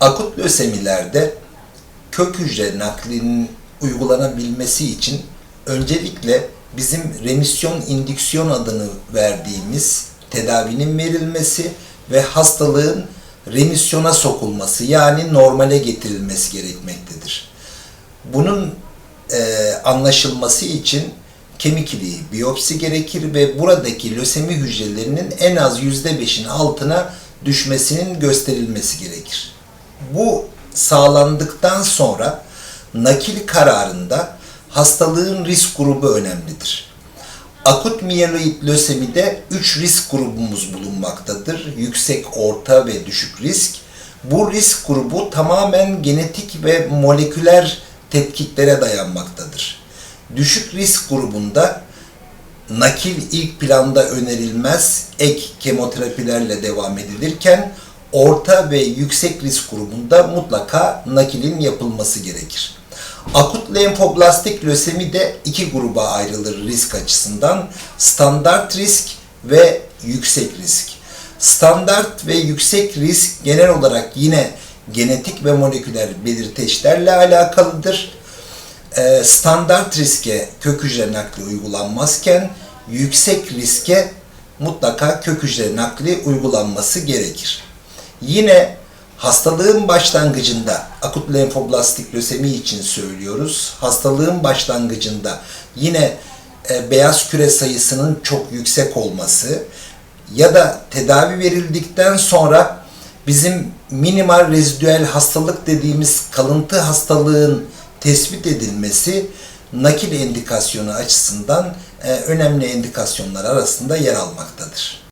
Akut lösemilerde kök hücre naklinin uygulanabilmesi için öncelikle bizim remisyon indüksiyon adını verdiğimiz tedavinin verilmesi ve hastalığın remisyona sokulması yani normale getirilmesi gerekmektedir. Bunun e, anlaşılması için kemik iliği biyopsi gerekir ve buradaki lösemi hücrelerinin en az %5'in altına düşmesinin gösterilmesi gerekir. Bu sağlandıktan sonra nakil kararında hastalığın risk grubu önemlidir. Akut miyeloid lösemide 3 risk grubumuz bulunmaktadır. Yüksek, orta ve düşük risk. Bu risk grubu tamamen genetik ve moleküler tetkiklere dayanmaktadır. Düşük risk grubunda nakil ilk planda önerilmez, ek kemoterapilerle devam edilirken orta ve yüksek risk grubunda mutlaka nakilin yapılması gerekir. Akut lenfoblastik lösemi de iki gruba ayrılır risk açısından. Standart risk ve yüksek risk. Standart ve yüksek risk genel olarak yine genetik ve moleküler belirteçlerle alakalıdır. Ee, standart riske kök hücre nakli uygulanmazken yüksek riske mutlaka kök hücre nakli uygulanması gerekir. Yine hastalığın başlangıcında akut lenfoblastik lösemi için söylüyoruz. Hastalığın başlangıcında yine e, beyaz küre sayısının çok yüksek olması ya da tedavi verildikten sonra bizim minimal rezidüel hastalık dediğimiz kalıntı hastalığın tespit edilmesi nakil endikasyonu açısından e, önemli endikasyonlar arasında yer almaktadır.